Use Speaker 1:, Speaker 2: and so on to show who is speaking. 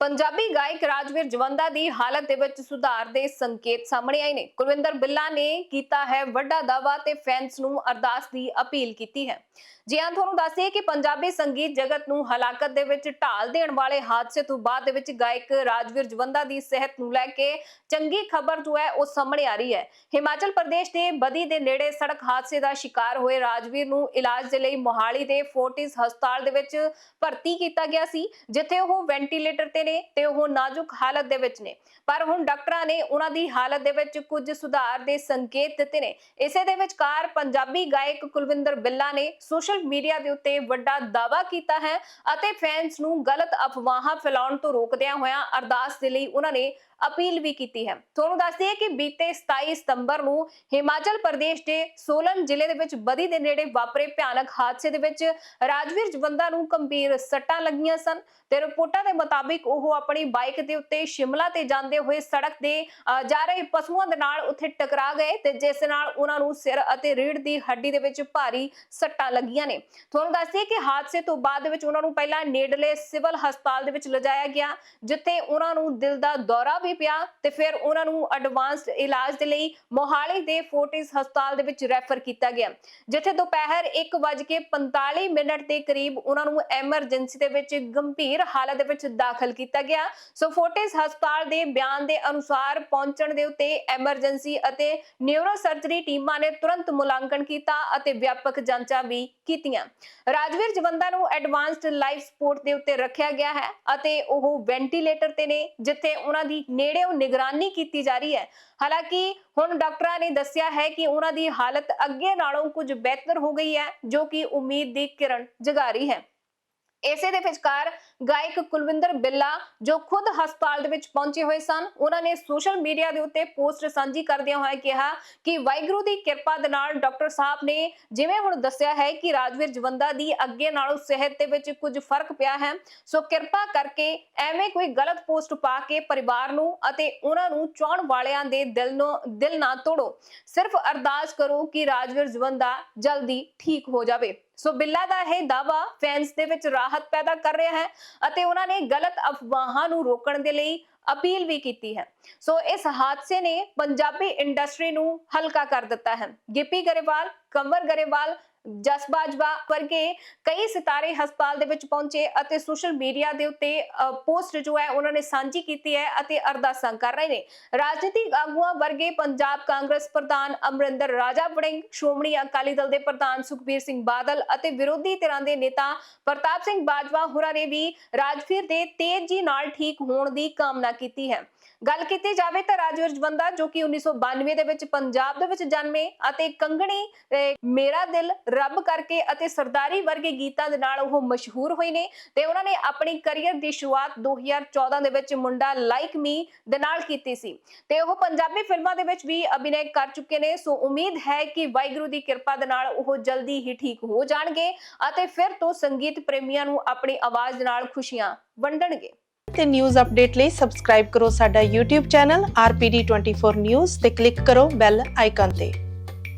Speaker 1: ਪੰਜਾਬੀ ਗਾਇਕ ਰਾਜਵੀਰ ਜਵੰਦਾ ਦੀ ਹਾਲਤ ਦੇ ਵਿੱਚ ਸੁਧਾਰ ਦੇ ਸੰਕੇਤ ਸਾਹਮਣੇ ਆਏ ਨੇ। ਕੁਲਵਿੰਦਰ ਬਿੱਲਾ ਨੇ ਕੀਤਾ ਹੈ ਵੱਡਾ ਦਾਅਵਾ ਤੇ ਫੈਨਸ ਨੂੰ ਅਰਦਾਸ ਦੀ ਅਪੀਲ ਕੀਤੀ ਹੈ। ਜੀ ਹਾਂ, ਤੁਹਾਨੂੰ ਦੱਸੀਏ ਕਿ ਪੰਜਾਬੀ ਸੰਗੀਤ ਜਗਤ ਨੂੰ ਹਲਾਕਤ ਦੇ ਵਿੱਚ ਢਾਲ ਦੇਣ ਵਾਲੇ ਹਾਦਸੇ ਤੋਂ ਬਾਅਦ ਦੇ ਵਿੱਚ ਗਾਇਕ ਰਾਜਵੀਰ ਜਵੰਦਾ ਦੀ ਸਿਹਤ ਨੂੰ ਲੈ ਕੇ ਚੰਗੀ ਖਬਰ ਜੋ ਹੈ ਉਹ ਸਾਹਮਣੇ ਆ ਰਹੀ ਹੈ। ਹਿਮਾਚਲ ਪ੍ਰਦੇਸ਼ ਦੇ ਬਦੀ ਦੇ ਨੇੜੇ ਸੜਕ ਹਾਦਸੇ ਦਾ ਸ਼ਿਕਾਰ ਹੋਏ ਰਾਜਵੀਰ ਨੂੰ ਇਲਾਜ ਦੇ ਲਈ ਮੋਹਾਲੀ ਦੇ ਫੋਰਟਿਸ ਹਸਪਤਾਲ ਦੇ ਵਿੱਚ ਭਰਤੀ ਕੀਤਾ ਗਿਆ ਸੀ, ਜਿੱਥੇ ਉਹ ਵੈਂਟੀਲੇਟਰ ਤੇ ਨੇ ਤੇ ਉਹ ਨਾਜ਼ੁਕ ਹਾਲਤ ਦੇ ਵਿੱਚ ਨੇ। ਪਰ ਹੁਣ ਡਾਕਟਰਾਂ ਨੇ ਉਹਨਾਂ ਦੀ ਹਾਲਤ ਦੇ ਵਿੱਚ ਕੁਝ ਸੁਧਾਰ ਦੇ ਸੰਕੇਤ ਦਿੱਤੇ ਨੇ। ਇਸੇ ਦੇ ਵਿਚਕਾਰ ਪੰਜਾਬੀ ਗਾਇਕ ਕੁਲਵਿੰਦਰ ਬਿੱਲਾ ਨੇ ਸੋਸ਼ਲ ਮੀਡੀਆ ਦੇ ਉੱਤੇ ਵੱਡਾ ਦਾਅਵਾ ਕੀਤਾ ਹੈ ਅਤੇ ਫੈਨਸ ਨੂੰ ਗਲਤ ਅਫਵਾਹਾਂ ਫੈਲਾਉਣ ਤੋਂ ਰੋਕਦਿਆਂ ਹੋਇਆਂ ਅਰਦਾਸ ਦੇ ਲਈ ਉਹਨਾਂ ਨੇ ਅਪੀਲ ਵੀ ਕੀਤੀ ਹੈ। ਤੁਹਾਨੂੰ ਦੱਸ ਦਈਏ ਕਿ ਬੀਤੇ 27 ਸਤੰਬਰ ਨੂੰ ਹਿਮਾਚਲ ਪ੍ਰਦੇਸ਼ ਦੇ ਸੋਲਨ ਜ਼ਿਲ੍ਹੇ ਦੇ ਵਿੱਚ ਬਦੀ ਦੇ ਨੇੜੇ ਵਾਪਰੇ ਭਿਆਨਕ ਹਾਦਸੇ ਦੇ ਵਿੱਚ ਰਾਜਵੀਰ ਜਵੰਦਾ ਨੂੰ ਗੰਭੀਰ ਸੱਟਾਂ ਲੱਗੀਆਂ ਸਨ ਤੇ ਰਿਪੋਰਟਾਂ ਦੇ ਮੁਤਾਬਿਕ ਉਹ ਆਪਣੀ ਬਾਈਕ ਦੇ ਉੱਤੇ ਸ਼ਿਮਲਾ ਤੇ ਜਾਂਦੇ ਹੋਏ ਸੜਕ ਦੇ ਜਾ ਰਹੇ ਪਸ਼ੂਆਂ ਦੇ ਨਾਲ ਉੱਥੇ ਟਕਰਾ ਗਏ ਤੇ ਜਿਸ ਨਾਲ ਉਹਨਾਂ ਨੂੰ ਸਿਰ ਅਤੇ ਰੀੜ ਦੀ ਹੱਡੀ ਦੇ ਵਿੱਚ ਭਾਰੀ ਸੱਟਾਂ ਲੱਗੀਆਂ ਨੇ। ਤੁਹਾਨੂੰ ਦੱਸ ਕਿ ਹਾਦਸੇ ਤੋਂ ਬਾਅਦ ਵਿੱਚ ਉਹਨਾਂ ਨੂੰ ਪਹਿਲਾਂ ਨੇੜਲੇ ਸਿਵਲ ਹਸਪਤਾਲ ਦੇ ਵਿੱਚ ਲਿਜਾਇਆ ਗਿਆ, ਜਿੱਥੇ ਉਹਨਾਂ ਨੂੰ ਦਿਲ ਦਾ ਦੌਰਾ ਵੀ ਪਿਆ ਤੇ ਫਿਰ ਉਹਨਾਂ ਨੂੰ ਐਡਵਾਂਸਡ ਇਲਾਜ ਦੇ ਲਈ ਮੋਹਾਲੀ ਦੇ ਫੋਰਟਿਸ ਹਸਪਤਾਲ ਦੇ ਵਿੱਚ ਰੈਫਰ ਕੀਤਾ ਗਿਆ। ਜਿੱਥੇ ਦੁਪਹਿਰ 1:45 ਮਿੰਟ ਦੇ ਕਰੀਬ ਉਹਨਾਂ ਨੂੰ ਐਮਰਜੈਂਸੀ ਦੇ ਵਿੱਚ ਗੰਭੀਰ ਹਾਲਤ ਦੇ ਵਿੱਚ ਦਾਖਲ ਕੀਤਾ ਗਿਆ। ਸੋ ਫੋਰਟਿਸ ਹਸਪਤਾਲ ਦੇ ਬਿਆਨ ਦੇ ਅਨੁਸਾਰ ਪਹੁੰਚਣ ਦੇ ਉੱਤੇ ਐਮਰਜੈਂਸੀ ਅਤੇ ਨਿਊਰੋ ਸਰਜਰੀ ਟੀਮਾਂ ਨੇ ਤੁਰੰਤ ਮੁਲਾਂਕਣ ਕੀਤਾ ਅਤੇ ਵਿਆਪਕ ਜਾਂਚਾਂ ਵੀ ਕੀਤੀਆਂ। ਰਾਜਵੀਰ ਜਵੰਦਾ ਨੂੰ ਐਡਵਾਂਸਡ ਲਾਈਫ ਸਪੋਰਟ ਦੇ ਉੱਤੇ ਰੱਖਿਆ ਗਿਆ ਹੈ ਅਤੇ ਉਹ ਵੈਂਟੀਲੇਟਰ ਤੇ ਨੇ, ਜਿੱਥੇ ਉਹਨਾਂ ਦੀ ਨੇੜਿਓਂ ਨਿਗਰਾਨੀ ਕੀਤੀ ਜਾ ਰਹੀ ਹੈ। ਹਾਲਾਂਕਿ ਹੁਣ ਡਾਕਟਰਾਂ ਨੇ ਦੱਸਿਆ ਹੈ ਕਿ ਉਹਨਾਂ ਦੀ ਹਾਲਤ ਅੱਗੇ ਨਾਲੋਂ ਕੁਝ ਬਿਹਤਰ ਹੋ ਗਈ ਹੈ, ਜੋ ਕਿ ਉਮੀਦ ਦੀ ਕਿਰਨ ਜਗਾ ਰਹੀ ਹੈ। ਇਸੇ ਦੇ ਵਿਚਕਾਰ ਗਾਇਕ ਕੁਲਵਿੰਦਰ ਬਿੱਲਾ ਜੋ ਖੁਦ ਹਸਪਤਾਲ ਦੇ ਵਿੱਚ ਪਹੁੰਚੇ ਹੋਏ ਸਨ, ਉਹਨਾਂ ਨੇ ਸੋਸ਼ਲ ਮੀਡੀਆ ਦੇ ਉੱਤੇ ਪੋਸਟ ਸਾਂਝੀ ਕਰਦਿਆਂ ਹੋਇਆ ਕਿਹਾ ਕਿ ਵਾਹਿਗੁਰੂ ਦੀ ਕਿਰਪਾ ਦੇ ਨਾਲ ਡਾਕਟਰ ਸਾਹਿਬ ਨੇ ਜਿਵੇਂ ਹੁਣ ਦੱਸਿਆ ਹੈ ਕਿ ਰਾਜਵੀਰ ਜਵੰਦਾ ਦੀ ਅੱਗੇ ਨਾਲੋਂ ਸਿਹਤ ਦੇ ਵਿੱਚ ਕੁਝ ਫ਼ਰਕ ਪਿਆ ਹੈ, ਸੋ ਕਿਰਪਾ ਕਰਕੇ ਐਵੇਂ ਕੋਈ ਗਲਤ ਪੋਸਟ ਪਾ ਕੇ ਪਰਿਵਾਰ ਨੂੰ ਅਤੇ ਉਹਨਾਂ ਨੂੰ ਚਾਹਣ ਵਾਲਿਆਂ ਦੇ ਦਿਲ ਨੂੰ, ਦਿਲ ਨਾ ਤੋੜੋ। ਸਿਰਫ ਅਰਦਾਸ ਕਰੋ ਕਿ ਰਾਜਵੀਰ ਜਵੰਦਾ ਜਲਦੀ ਠੀਕ ਹੋ ਜਾਵੇ। ਸੋ ਬਿੱਲਾ ਦਾ ਇਹ ਦਾਵਾ ਫੈਨਸ ਦੇ ਵਿੱਚ ਰਾਹਤ ਪੈਦਾ ਕਰ ਰਿਹਾ ਹੈ ਅਤੇ ਉਹਨਾਂ ਨੇ ਗਲਤ ਅਫਵਾਹਾਂ ਨੂੰ ਰੋਕਣ ਦੇ ਲਈ ਅਪੀਲ ਵੀ ਕੀਤੀ ਹੈ। ਸੋ ਇਸ ਹਾਦਸੇ ਨੇ ਪੰਜਾਬੀ ਇੰਡਸਟਰੀ ਨੂੰ ਹਲਕਾ ਕਰ ਦਿੱਤਾ ਹੈ। ਗਿੱਪੀ ਗਰੇਵਾਲ, ਕੰਵਰ ਗਰੇਵਾਲ ਜਸ ਬਾਜਵਾ ਵਰਗੇ ਕਈ ਸਿਤਾਰੇ ਹਸਪਤਾਲ ਦੇ ਵਿੱਚ ਪਹੁੰਚੇ ਅਤੇ ਸੋਸ਼ਲ ਮੀਡੀਆ ਦੇ ਉੱਤੇ ਪੋਸਟ ਜੋ ਹੈ ਉਹਨਾਂ ਨੇ ਸਾਂਝੀ ਕੀਤੀ ਹੈ ਅਤੇ ਅਰਦਾਸਾਂ ਕਰ ਰਹੇ ਨੇ। ਰਾਜਨੀਤਿਕ ਆਗੂਆਂ ਵਰਗੇ ਪੰਜਾਬ ਕਾਂਗਰਸ ਪ੍ਰਧਾਨ ਅਮਰਿੰਦਰ ਰਾਜਾ ਵੜਿੰਗ ਸ਼੍ਰੋਮਣੀ ਅਕਾਲੀ ਦਲ ਦੇ ਪ੍ਰਧਾਨ ਸੁਖਬੀਰ ਸਿੰਘ ਬਾਦਲ ਅਤੇ ਵਿਰੋਧੀ ਧਿਰਾਂ ਦੇ ਨੇਤਾ ਪ੍ਰਤਾਪ ਸਿੰਘ ਬਾਜਵਾ ਹੋਰਾਂ ਨੇ ਵੀ ਰਾਜਵੀਰ ਦੇ ਤੇਜ਼ੀ ਨਾਲ ਠੀਕ ਹੋਣ ਦੀ ਕਾਮਨਾ ਕੀਤੀ ਹੈ। ਗੱਲ ਕੀਤੀ ਜਾਵੇ ਤਾਂ ਰਾਜਵੀਰ ਜਵੰਦਾ, ਜੋ ਕਿ 1992 ਦੇ ਵਿੱਚ ਪੰਜਾਬ ਦੇ ਵਿੱਚ ਜਨਮੇ ਅਤੇ ਕੰਗਣੀ ਮੇਰਾ ਦਿਲ ਰੱਬ ਕਰਕੇ ਅਤੇ ਸਰਦਾਰੀ ਵਰਗੇ ਗੀਤਾਂ ਦੇ ਨਾਲ ਉਹ ਮਸ਼ਹੂਰ ਹੋਏ ਨੇ ਤੇ ਉਹਨਾਂ ਨੇ ਆਪਣੀ ਕੈਰੀਅਰ ਦੀ ਸ਼ੁਰੂਆਤ 2014 ਦੇ ਵਿੱਚ ਮੁੰਡਾ ਲਾਈਕ ਮੀ ਦੇ ਨਾਲ ਕੀਤੀ ਸੀ। ਤੇ ਉਹ ਪੰਜਾਬੀ ਫਿਲਮਾਂ ਦੇ ਵਿੱਚ ਵੀ ਅਭਿਨੈ ਕਰ ਚੁੱਕੇ ਨੇ, ਸੋ ਉਮੀਦ ਹੈ ਕਿ ਵਾਹਿਗੁਰੂ ਦੀ ਕਿਰਪਾ ਦੇ ਨਾਲ ਉਹ ਜਲਦੀ ਹੀ ਠੀਕ ਹੋ ਜਾਣਗੇ ਅਤੇ ਫਿਰ ਤੋਂ ਸੰਗੀਤ ਪ੍ਰੇਮੀਆਂ ਨੂੰ ਆਪਣੀ ਆਵਾਜ਼ ਦੇ ਨਾਲ ਖੁਸ਼ੀਆਂ ਵੰਡਣਗੇ।
Speaker 2: ਤੇ ਨਿਊਜ਼ ਅਪਡੇਟ ਲਈ ਸਬਸਕ੍ਰਾਈਬ ਕਰੋ ਸਾਡਾ YouTube ਚੈਨਲ RPD24 News ਤੇ ਕਲਿੱਕ ਕਰੋ ਬੈਲ ਆਈਕਨ ਤੇ।